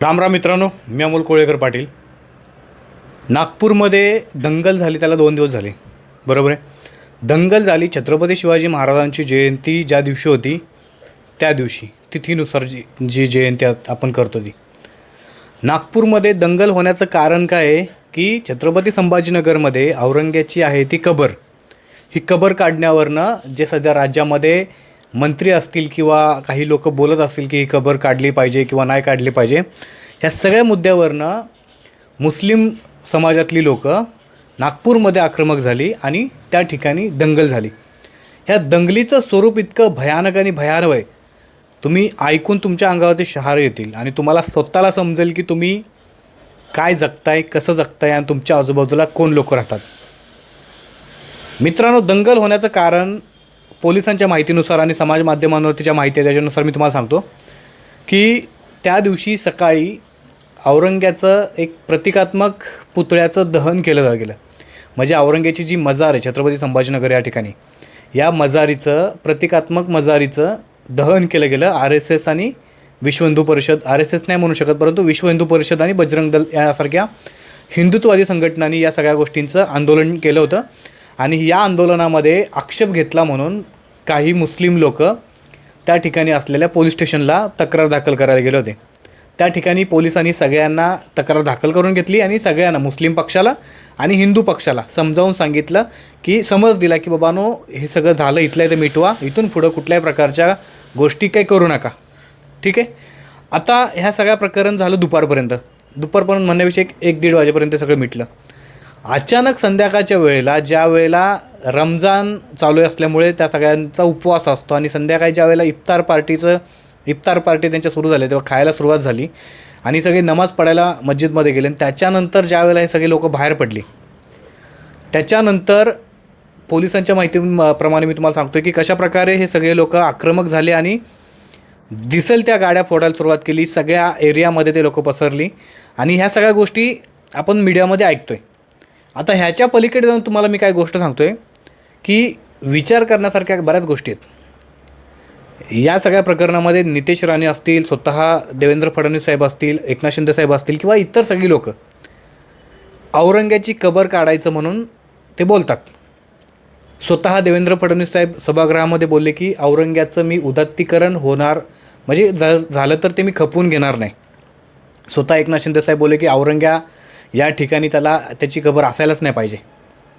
राम राम मित्रांनो मी अमोल कोळेकर पाटील. नागपूरमध्ये दंगल झाली त्याला दोन दिवस झाले. बरोबर आहे? दंगल झाली छत्रपती शिवाजी महाराजांची जयंती ज्या दिवशी होती त्या दिवशी तिथीनुसार जी जी जयंती आपण करतो ती नागपूरमध्ये दंगल होण्याचं कारण काय आहे की छत्रपती संभाजीनगरमध्ये औरंग्याची आहे ती कबर. ही कबर काढण्यावरनं जे सध्या राज्यामध्ये मंत्री असतील किंवा काही लोक बोलत असतील की ही कबर काढली पाहिजे किंवा नाही काढली पाहिजे ह्या सगळ्या मुद्द्यावरनं मुस्लिम समाजातली लोक नागपूरमध्ये आक्रमक झाली आणि त्या ठिकाणी दंगल झाली. ह्या दंगलीचं स्वरूप इतकं भयानक आणि भयानव आहे. तुम्ही ऐकून तुमच्या अंगावरती शहार येतील आणि तुम्हाला स्वतःला समजेल की तुम्ही काय जगताय कसं जगताय आणि तुमच्या आजूबाजूला कोण लोक राहतात. मित्रांनो दंगल होण्याचं कारण पोलिसांच्या माहितीनुसार आणि समाज माध्यमांवरतीच्या माहिती आहे त्याच्यानुसार मी तुम्हाला सांगतो की त्या दिवशी सकाळी औरंग्याचं एक प्रतिकात्मक पुतळ्याचं दहन केलं गेलं. म्हणजे औरंग्याची जी मजार आहे छत्रपती संभाजीनगर या ठिकाणी या मजारीचं प्रतिकात्मक मजारीचं दहन केलं गेलं आर एस एस आणि विश्व Hindu Parishad. R S S नाही म्हणू शकत परंतु विश्व हिंदू परिषद आणि बजरंग दल यासारख्या हिंदुत्ववादी संघटनांनी या सगळ्या गोष्टींचं आंदोलन केलं होतं. आणि या आंदोलनामध्ये आक्षेप घेतला म्हणून काही मुस्लिम लोक त्या ठिकाणी असलेल्या पोलीस स्टेशनला तक्रार दाखल करायला गेले होते. त्या ठिकाणी पोलिसांनी सगळ्यांना तक्रार दाखल करून घेतली आणि सगळ्यांना मुस्लिम पक्षाला आणि हिंदू पक्षाला समजावून सांगितलं की समज दिला की बाबानो हे सगळं झालं इथलं इथं मिटवा इथून पुढं कुठल्याही प्रकारच्या गोष्टी काही करू नका. ठीक आहे? आता ह्या सगळ्या प्रकरण झालं दुपारपर्यंत. दुपारपर्यंत म्हणण्याविषयी एक दीड वाजेपर्यंत सगळं मिटलं. अचानक संध्याकाळच्या वेळेला ज्या वेळेला रमजान चालू असल्यामुळे त्या सगळ्यांचा उपवास असतो आणि संध्याकाळी ज्या वेळेला इफ्तार पार्टीचं इफ्तार पार्टी त्यांच्या सुरू झाल्या तेव्हा खायला सुरुवात झाली आणि सगळे नमाज पडायला मस्जिदमध्ये गेले आणि त्याच्यानंतर ज्या वेळेला हे सगळे लोक बाहेर पडली त्याच्यानंतर पोलिसांच्या माहितीप्रमाणे मी तुम्हाला सांगतो की कशाप्रकारे हे सगळे लोक आक्रमक झाले आणि दिसेल त्या गाड्या फोडायला सुरुवात केली सगळ्या एरियामध्ये ते लोक पसरली आणि ह्या सगळ्या गोष्टी आपण मीडियामध्ये ऐकतो आहे आता ह्याच्या पलीकडे जाऊन तुम्हाला मी काय गोष्ट सांगतो आहे की विचार करण्यासारख्या बऱ्याच गोष्टी आहेत. या सगळ्या प्रकरणामध्ये नितेश राणे असतील स्वतः देवेंद्र फडणवीस साहेब असतील एकनाथ शिंदे साहेब असतील किंवा इतर सगळी लोक औरंग्याची कबर काढायचं म्हणून ते बोलतात. स्वतः देवेंद्र फडणवीस साहेब सभागृहामध्ये बोलले की औरंग्याचं मी उदात्तीकरण होणार म्हणजे जर झालं तर ते मी खपवून घेणार नाही. स्वतः एकनाथ शिंदे साहेब बोलले की औरंग्या या ठिकाणी त्याला त्याची खबर असायलाच नाही पाहिजे.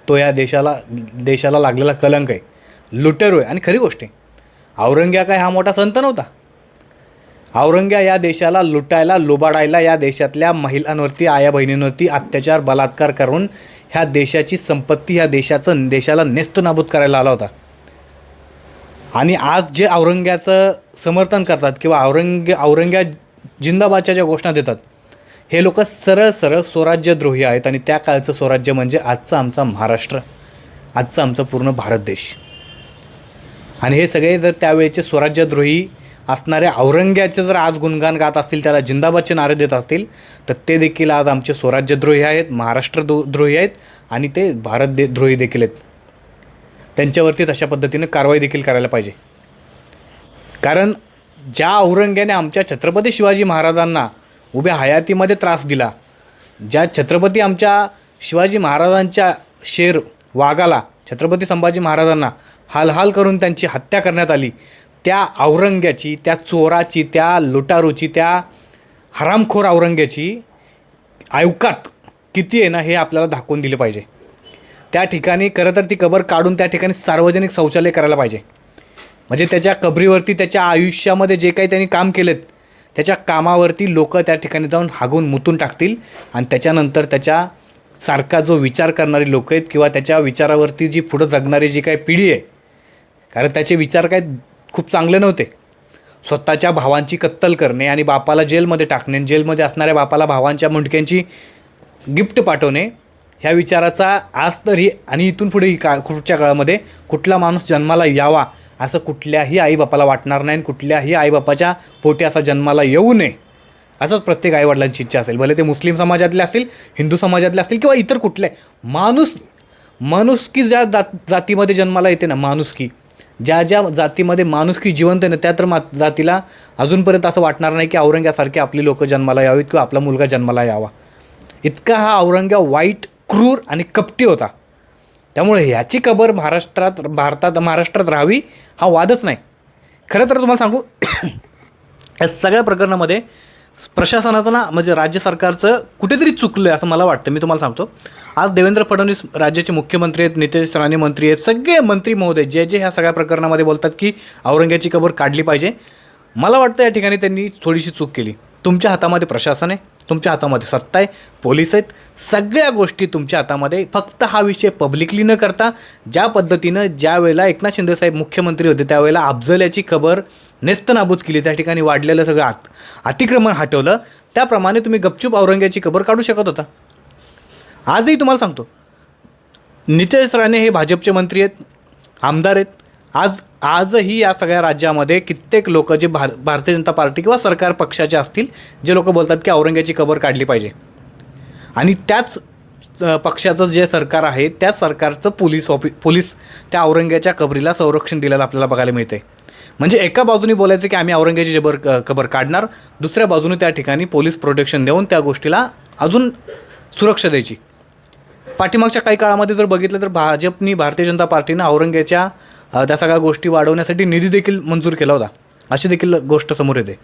तो या देशाला देशाला लागलेला कलंक आहे. लुटेरो आहे. आणि खरी गोष्ट आहे. औरंग्या काय हा मोठा संत नव्हता. औरंग्या या देशाला लुटायला लुबाडायला या देशातल्या महिलांवरती आया बहिणींवरती अत्याचार बलात्कार करून ह्या देशाची संपत्ती ह्या देशाचं देशाला नेस्तनाबूत करायला आला होता. आणि आज जे औरंग्याचं समर्थन करतात किंवा औरंग औरंग्या जिंदाबादच्या ज्या घोषणा देतात हे लोक सरळ सरळ स्वराज्यद्रोही आहेत आणि त्या काळचं स्वराज्य म्हणजे आजचा आमचा महाराष्ट्र आजचा आमचा पूर्ण भारत देश. आणि हे सगळे जर त्यावेळेचे स्वराज्यद्रोही असणाऱ्या औरंग्याचे जर आज गुणगान गात असतील त्याला जिंदाबादचे नारे देत असतील तर ते देखील आज आमचे स्वराज्यद्रोही आहेत महाराष्ट्र द्रोही आहेत आणि ते भारत दे द्रोही देखील आहेत. त्यांच्यावरती तशा पद्धतीनं कारवाई देखील करायला पाहिजे. कारण ज्या औरंग्याने आमच्या छत्रपती शिवाजी महाराजांना उभ्या हयातीमध्ये त्रास दिला. ज्या छत्रपती आमच्या शिवाजी महाराजांच्या शेर वाघाला छत्रपती संभाजी महाराजांना हालहाल करून त्यांची हत्या करण्यात आली त्या औरंग्याची त्या चोराची त्या लुटारूची त्या हरामखोर औरंग्याची आयुकात किती आहे ना हे आपल्याला दाखवून दिले पाहिजे. त्या ठिकाणी खरं तर ती कबर काढून त्या ठिकाणी सार्वजनिक शौचालय करायला पाहिजे. म्हणजे त्याच्या कबरीवरती त्याच्या आयुष्यामध्ये जे काही त्यांनी काम केलेत त्याच्या कामावरती लोक त्या ठिकाणी जाऊन हागून मुतून टाकतील आणि त्याच्यानंतर त्याच्या सारखा जो विचार करणारी लोक आहेत किंवा त्याच्या विचारावरती जी पुढं जगणारी जी काही पिढी आहे कारण त्याचे विचार काय खूप चांगले नव्हते. स्वतःच्या भावांची कत्तल करणे आणि बापाला जेलमध्ये टाकणे जेलमध्ये असणाऱ्या बापाला भावांच्या मुंडक्यांची गिफ्ट पाठवणे ह्या विचाराचा आज तरी आणि इथून पुढे ही का पुढच्या काळामध्ये कुठला माणूस जन्माला यावा असं कुठल्याही आईबापाला वाटणार नाही आणि कुठल्याही आईबापाच्या पोटी असा जन्माला येऊ नये. असंच प्रत्येक आईवडिलांची इच्छा असेल. भले ते मुस्लिम समाजातले असतील हिंदू समाजातले असतील किंवा इतर कुठले. माणूस माणुसकी ज्या जात जातीमध्ये जन्माला येते ना माणुसकी. ज्या ज्या जातीमध्ये माणुसकी जिवंत आहे ना त्या तर मा जातीला अजूनपर्यंत असं वाटणार नाही की औरंग्यासारखे आपली लोकं जन्माला यावीत किंवा आपला मुलगा जन्माला यावा. इतका हा औरंग्या वाईट क्रूर आणि कपटी होता. त्यामुळे ह्याची कबर महाराष्ट्रात भारतात महाराष्ट्रात राहावी हा वादच नाही. खरं तर तुम्हाला सांगू या सगळ्या प्रकरणामध्ये प्रशासनाचं ना म्हणजे राज्य सरकारचं कुठेतरी चुकलं आहे असं मला वाटतं. मी तुम्हाला सांगतो. आज देवेंद्र फडणवीस राज्याचे मुख्यमंत्री आहेत नितेश राणे मंत्री आहेत सगळे मंत्री महोदय जे जे ह्या सगळ्या प्रकरणामध्ये बोलतात की औरंग्याची कबर काढली पाहिजे. मला वाटतं या ठिकाणी त्यांनी थोडीशी चूक केली. तुमच्या हातामध्ये प्रशासन आहे. तुमच्या हातामध्ये सत्ता आहे पोलीस आहेत सगळ्या गोष्टी तुमच्या हातामध्ये फक्त हा विषय पब्लिकली न करता ज्या पद्धतीनं ज्या वेळेला एकनाथ शिंदेसाहेब मुख्यमंत्री होते त्यावेळेला अफजल्याची खबर नेस्तनाबूत केली त्या ठिकाणी वाढलेलं सगळं आत अतिक्रमण हटवलं. त्याप्रमाणे तुम्ही गपचूप औरंग्याची खबर काढू शकत होता. आजही तुम्हाला सांगतो. नितेश राणे हे भाजपचे मंत्री आहेत आमदार आहेत. आज आजही या सगळ्या राज्यामध्ये कित्येक लोक जे भार भारतीय जनता पार्टी किंवा सरकार पक्षाचे असतील जे लोक बोलतात की औरंग्याची कबर काढली पाहिजे. आणि त्याच पक्षाचं जे सरकार आहे त्याच सरकारचं पोलीस ऑफि पोलीस त्या औरंग्याच्या कबरीला संरक्षण दिलेलं आपल्याला बघायला मिळते म्हणजे एका बाजूने बोलायचं की आम्ही औरंग्याची जबर कबर काढणार दुसऱ्या बाजूने त्या ठिकाणी पोलीस प्रोटेक्शन देऊन त्या गोष्टीला अजून सुरक्षा द्यायची. पाठीमागच्या काही काळामध्ये जर बघितलं तर भाजपनी भारतीय जनता पार्टीनं औरंग्याच्या त्या सगळ्या गोष्टी वाढवण्यासाठी निधी देखील मंजूर केला होता. अशी देखील गोष्ट समोर येते.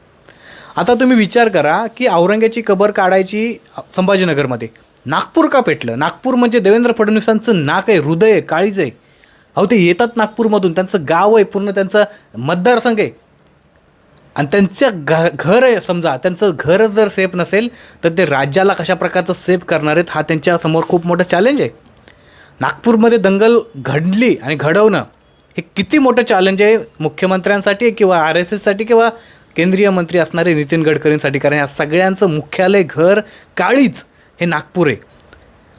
आता तुम्ही विचार करा की औरंग्याची कबर काढायची संभाजीनगरमध्ये. नागपूर का पेटलं? नागपूर म्हणजे देवेंद्र फडणवीसांचं नाक आहे हृदय आहे काळीज आहे. अहो ते येतात नागपूरमधून. त्यांचं गाव आहे पूर्ण त्यांचं मतदारसंघ आहे. आणि त्यांचं घ घर आहे समजा. त्यांचं घर जर सेफ नसेल तर ते राज्याला कशा प्रकारचं सेफ करणार आहेत हा त्यांच्यासमोर खूप मोठं चॅलेंज आहे. नागपूरमध्ये दंगल घडली आणि घडवणं हे किती मोठं चॅलेंज आहे मुख्यमंत्र्यांसाठी किंवा आर एस एससाठी किंवा केंद्रीय मंत्री असणारे नितीन गडकरींसाठी? कारण या सगळ्यांचं मुख्यालय घर काळीच हे नागपूर आहे.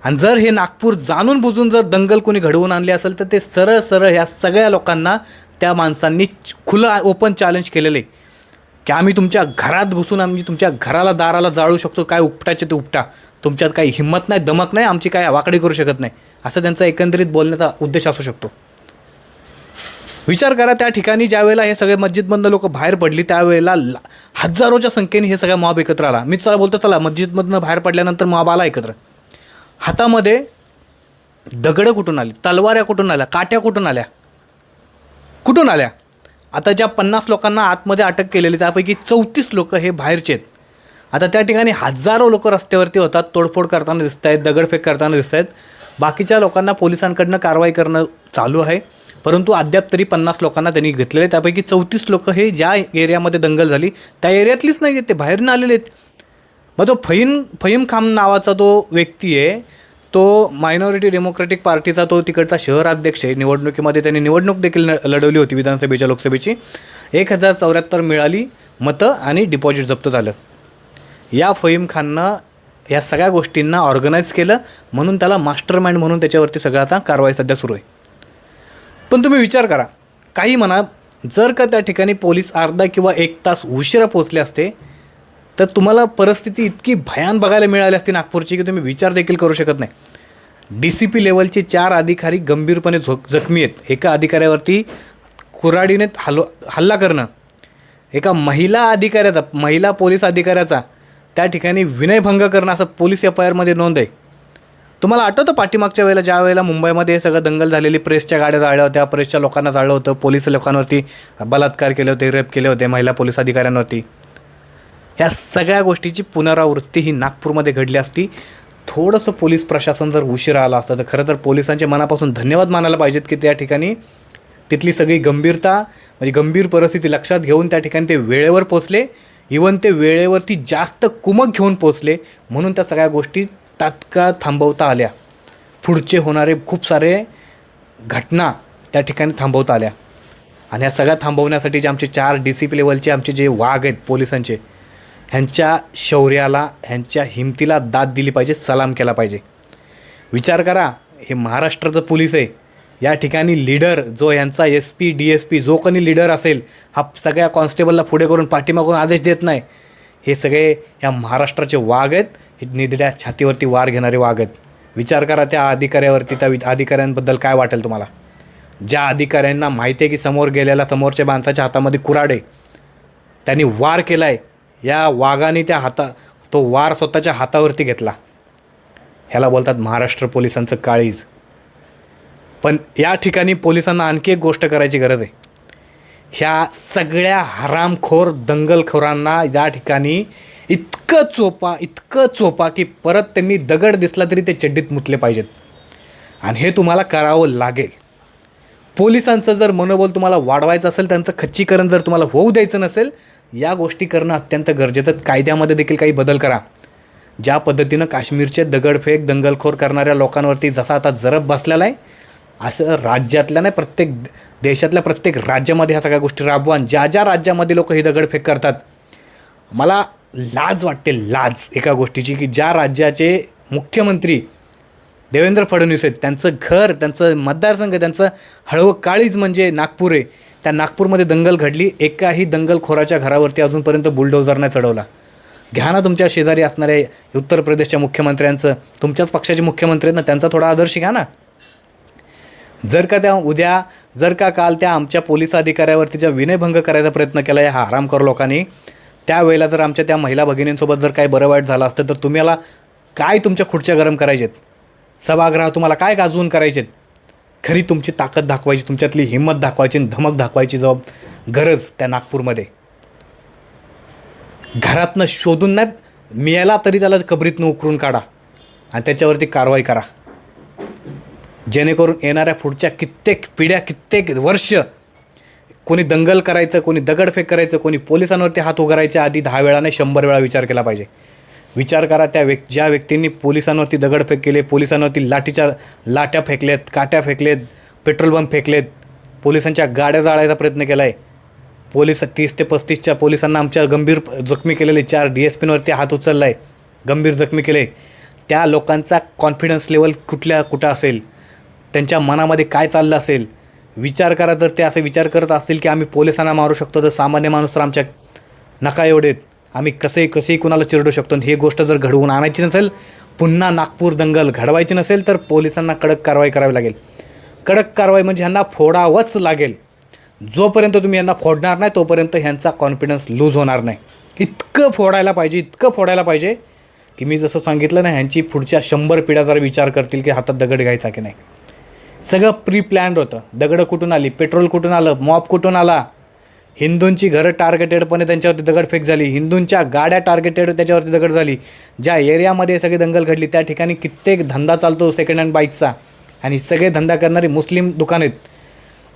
आणि जर हे नागपूर जाणून बुजून जर दंगल कोणी घडवून आणले असेल तर ते सरळ सरळ ह्या सगळ्या लोकांना त्या माणसांनी खुलं ओपन चॅलेंज केलेलं. आहे की आम्ही तुमच्या घरात घुसून आम्ही तुमच्या घराला दाराला जाळू शकतो काय उपटाचे ते उपटा. तुमच्यात काही हिंमत नाही दमक नाही आमची काय वाकडी करू शकत नाही. असं त्यांचा एकंदरीत बोलण्याचा उद्देश असू शकतो. विचार करा त्या ठिकाणी ज्या वेळेला हे सगळे मस्जिदमधनं लोक बाहेर पडली त्यावेळेला हजारोच्या संख्येने हे सगळा मॉब एकत्र आला. मी चला बोलतो चला मस्जिदमधनं बाहेर पडल्यानंतर मॉब आला एकत्र. हातामध्ये दगडं कुठून आली? तलवाऱ्या कुठून आल्या? काट्या कुठून आल्या? कुठून आल्या? आता ज्या पन्नास लोकांना आतमध्ये अटक केलेली त्यापैकी चौतीस लोक हे बाहेरचे आहेत. आता त्या ठिकाणी हजारो लोक रस्त्यावरती होतात तोडफोड करताना दिसत आहेत दगडफेक करताना दिसत आहेत बाकीच्या लोकांना पोलिसांकडनं कारवाई करणं चालू आहे. परंतु अद्याप तरी पन्नास लोकांना त्यांनी घेतलेले आहे. त्यापैकी चौतीस लोक हे ज्या एरियामध्ये दंगल झाली त्या एरियातलीच नाही आहेत ते बाहेरून आलेले आहेत. मग तो फहीम फहीम खाम नावाचा तो व्यक्ती आहे तो मायनॉरिटी डेमोक्रेटिक पार्टीचा तो तिकडचा शहर अध्यक्ष आहे. निवडणुकीमध्ये त्यांनी निवडणूक देखील न- लढवली होती विधानसभेच्या लोकसभेची. एक हजार चौऱ्याहत्तर मिळाली मतं आणि डिपॉझिट जप्त झालं. या फहीम खाननं या सगळ्या गोष्टींना ऑर्गनाईज केलं म्हणून त्याला मास्टर माइंड म्हणून त्याच्यावरती सगळं आता कारवाई सध्या सुरू आहे. पण तुम्ही विचार करा. काही म्हणा जर का त्या ठिकाणी पोलीस अर्धा किंवा एक तास उशिरा पोचले असते तर तुम्हाला परिस्थिती इतकी भयान बघायला मिळाली असती नागपूरची की तुम्ही विचार देखील करू शकत नाही. डी सी पी लेवलचे चार अधिकारी गंभीरपणे झो जखमी आहेत. एका अधिकाऱ्यावरती कुराडीने हलो हल्ला करणं. एका महिला अधिकाऱ्याचा महिला पोलीस अधिकाऱ्याचा त्या ठिकाणी विनयभंग करणं असं पोलीस एफ आय आरमध्ये नोंद आहे. तुम्हाला आठवतं पाठीमागच्या वेळेला ज्या वेळेला मुंबईमध्ये हे सगळं दंगल झालेली प्रेसच्या गाड्या जाळल्या होत्या प्रेसच्या लोकांना जाळलं होतं पोलीस लोकांवरती बलात्कार केले होते रेप केले होते महिला पोलीस अधिकाऱ्यांवरती. ह्या सगळ्या गोष्टीची पुनरावृत्ती ही नागपूरमध्ये घडली असती. थोडंसं पोलीस प्रशासन जर उशिरा आला असतं तर खरं तर पोलिसांचे मनापासून धन्यवाद मानायला पाहिजेत की त्या ठिकाणी तिथली सगळी गंभीरता म्हणजे गंभीर परिस्थिती लक्षात घेऊन त्या ठिकाणी ते वेळेवर पोचले इवन ते वेळेवरती जास्त कुमक घेऊन पोचले म्हणून त्या सगळ्या गोष्टी तात्काळ थांबवता आल्या. पुढचे होणारे खूप सारे घटना त्या ठिकाणी थांबवता आल्या. आणि ह्या सगळ्या थांबवण्यासाठी जे आमचे चार डी सी पी लेवलचे आमचे जे वाघ आहेत पोलिसांचे ह्यांच्या शौर्याला ह्यांच्या हिमतीला दाद दिली पाहिजे सलाम केला पाहिजे. विचार करा हे महाराष्ट्राचं पोलीस आहे. या ठिकाणी लीडर जो यांचा S P D S P जो कोणी लीडर असेल हा सगळ्या कॉन्स्टेबलला पुढे करून पाठीमागून आदेश देत नाही. हे सगळे ह्या महाराष्ट्राचे वाघ आहेत. हे निधड्या छातीवरती वार घेणारे वाघ आहेत. विचार करा त्या अधिकाऱ्यावरती त्या वि- अधिकाऱ्यांबद्दल काय वाटेल तुम्हाला? ज्या अधिकाऱ्यांना माहिती आहे की समोर गेलेला समोरच्या माणसाच्या हातामध्ये कुऱ्हाड आहे. त्यांनी वार केला आहे या वाघाने त्या हाता तो वार स्वतःच्या हातावरती घेतला. ह्याला बोलतात महाराष्ट्र पोलिसांचं काळीज. पण या ठिकाणी पोलिसांना आणखी एक गोष्ट करायची गरज आहे. ह्या सगळ्या हरामखोर दंगलखोरांना या ठिकाणी इतकं चोपा इतकं चोपा की परत त्यांनी दगड दिसला तरी ते चड्डीत मुतले पाहिजेत. आणि हे तुम्हाला करावं लागेल. पोलिसांचं जर मनोबल तुम्हाला वाढवायचं असेल त्यांचं खच्चीकरण जर तुम्हाला होऊ द्यायचं नसेल या गोष्टी करणं अत्यंत गरजेचं. कायद्यामध्ये देखील काही बदल करा. ज्या पद्धतीनं काश्मीरचे दगडफेक दंगलखोर करणाऱ्या लोकांवरती जसा आता जरब बसलेला आहे असं राज्यातल्या नाही प्रत्येक देशातल्या प्रत्येक राज्यामध्ये ह्या सगळ्या गोष्टी राबवा ज्या ज्या राज्यामध्ये लोक ही दगडफेक करतात मला लाज वाटते लाज एका गोष्टीची की ज्या राज्याचे मुख्यमंत्री देवेंद्र फडणवीस आहेत त्यांचं घर त्यांचं मतदारसंघ त्यांचं हळवं काळीज म्हणजे नागपूर. आहे त्या नागपूरमध्ये दंगल घडली एकाही दंगलखोराच्या घरावरती अजूनपर्यंत बुलडोझरने चढवला. घ्या ना तुमच्या शेजारी असणाऱ्या उत्तर प्रदेशच्या मुख्यमंत्र्यांचं तुमच्याच पक्षाचे मुख्यमंत्री आहेत ना त्यांचा थोडा आदर्श घ्या ना. जर का त्या उद्या जर का काल त्या आमच्या पोलीस अधिकाऱ्यावरती ज्या विनयभंग करायचा प्रयत्न केला या हरामखोर लोकांनी त्यावेळेला जर आमच्या त्या महिला भगिनींसोबत जर काही बरं वाईट झालं असतं तर तुम्हाला काय तुमच्या खुर्च्या गरम करायचेत? सभागृह तुम्हाला काय गाजवून करायचेत? खरी तुमची ताकद दाखवायची तुमच्यातली हिंमत दाखवायची आणि धमक दाखवायची जबाब गरज त्या नागपूरमध्ये. घरातनं शोधून नाही मिळाला तरी त्याला कबरीतनं उकरून काढा आणि त्याच्यावरती कारवाई करा. जेणेकरून येणाऱ्या पुढच्या कित्येक पिढ्या कित्येक वर्ष कोणी दंगल करायचं कोणी दगडफेक करायचं कोणी पोलिसांवरती हात उगारायच्या आधी दहा वेळा नाही शंभर वेळा विचार केला पाहिजे. विचार करा त्या व्यक् ज्या व्यक्तींनी पोलिसांवरती दगडफेक केले पोलिसांवरती लाठीच्या लाट्या फेकल्यात काट्या फेकलेत पेट्रोल बंब फेकलेत पोलिसांच्या गाड्या जाळायचा प्रयत्न केला आहे पोलीस तीस ते पस्तीसच्या पोलिसांना आमच्या गंभीर जखमी केलेले चार डी एस पींवरती हात उचलला आहे गंभीर जखमी केले. त्या लोकांचा कॉन्फिडन्स लेवल कुठल्या कुठं असेल? त्यांच्या मनामध्ये काय चाललं असेल? विचार करा जर ते असे विचार करत असतील की आम्ही पोलिसांना मारू शकतो तर सामान्य माणूस तर आमच्या नका एवढेत. आम्ही कसेही कसेही कुणाला चिरडू शकतो आणि ही गोष्ट जर घडवून आणायची नसेल पुन्हा नागपूर दंगल घडवायची नसेल तर पोलिसांना कडक कारवाई करावी लागेल. कडक कारवाई म्हणजे ह्यांना फोडावंच लागेल. जोपर्यंत तुम्ही यांना फोडणार नाही तोपर्यंत ह्यांचा कॉन्फिडन्स लूज होणार नाही. इतकं फोडायला पाहिजे इतकं फोडायला पाहिजे की मी जसं सांगितलं ना ह्यांची पुढच्या शंभर पिढ्या जरा विचार करतील की हातात दगड घ्यायचा की नाही. सगळं प्री प्लॅन्ड होतं. दगडं कुठून आली? पेट्रोल कुठून आलं? मॉप कुठून आला? हिंदूंची घरं टार्गेटेडपणे त्यांच्यावरती दगडफेक झाली. हिंदूंच्या गाड्या टार्गेटेड त्याच्यावरती दगड झाली. ज्या एरियामध्ये सगळी दंगल घडली त्या ठिकाणी कित्येक धंदा चालतो सेकंड हँड बाईकचा आणि सगळे धंदा करणारी मुस्लिम दुकान आहेत.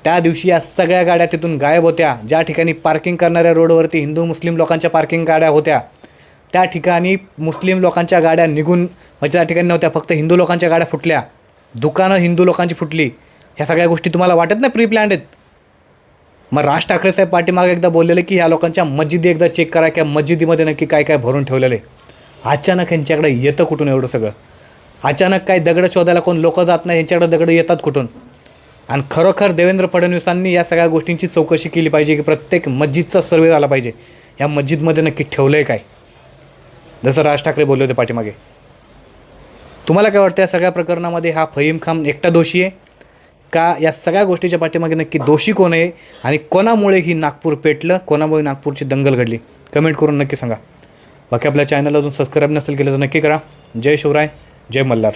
त्या दिवशी या सगळ्या गाड्या तिथून गायब होत्या. ज्या ठिकाणी पार्किंग करणाऱ्या रोडवरती हिंदू मुस्लिम लोकांच्या पार्किंग गाड्या होत्या. त्या ठिकाणी मुस्लिम लोकांच्या गाड्या निघून म्हणजे त्या ठिकाणी नव्हत्या फक्त हिंदू लोकांच्या गाड्या फुटल्या. दुकानं हिंदू लोकांची फुटली ह्या सगळ्या गोष्टी तुम्हाला वाटत नाही प्री प्लॅन्ड आहेत? मग राज ठाकरे साहेब पाठीमागे एकदा बोललेले की ह्या लोकांच्या मस्जिदी एकदा चेक करा की मस्जिदीमध्ये नक्की काय काय भरून ठेवलेलं. आहे अचानक यांच्याकडे येतं कुठून एवढं सगळं? अचानक काय दगडं शोधायला कोण लोक जात नाही यांच्याकडे दगडं येतात कुठून? आणि खरोखर देवेंद्र फडणवीसांनी या सगळ्या गोष्टींची चौकशी केली पाहिजे की प्रत्येक मस्जिदचा सर्वे झाला पाहिजे. या मस्जिदमध्ये नक्की ठेवलं आहे काय? जसं राज ठाकरे बोलले होते पाठीमागे. तुम्हाला काय वाटतं या सगळ्या प्रकरणामध्ये हा फहीम खान एकटा दोषी आहे? का या सगळ्या गोष्टीच्या पाठीमागे नक्की दोषी कोण आहे? आणि कोणामुळे ही नागपूर पेटलं? कोणामुळे नागपूरची दंगल घडली? कमेंट करून नक्की सांगा. बाकी आपल्या चॅनलला अजून सबस्क्राईब नसेल केलं तर नक्की करा. जय शिवराय जय मल्हार.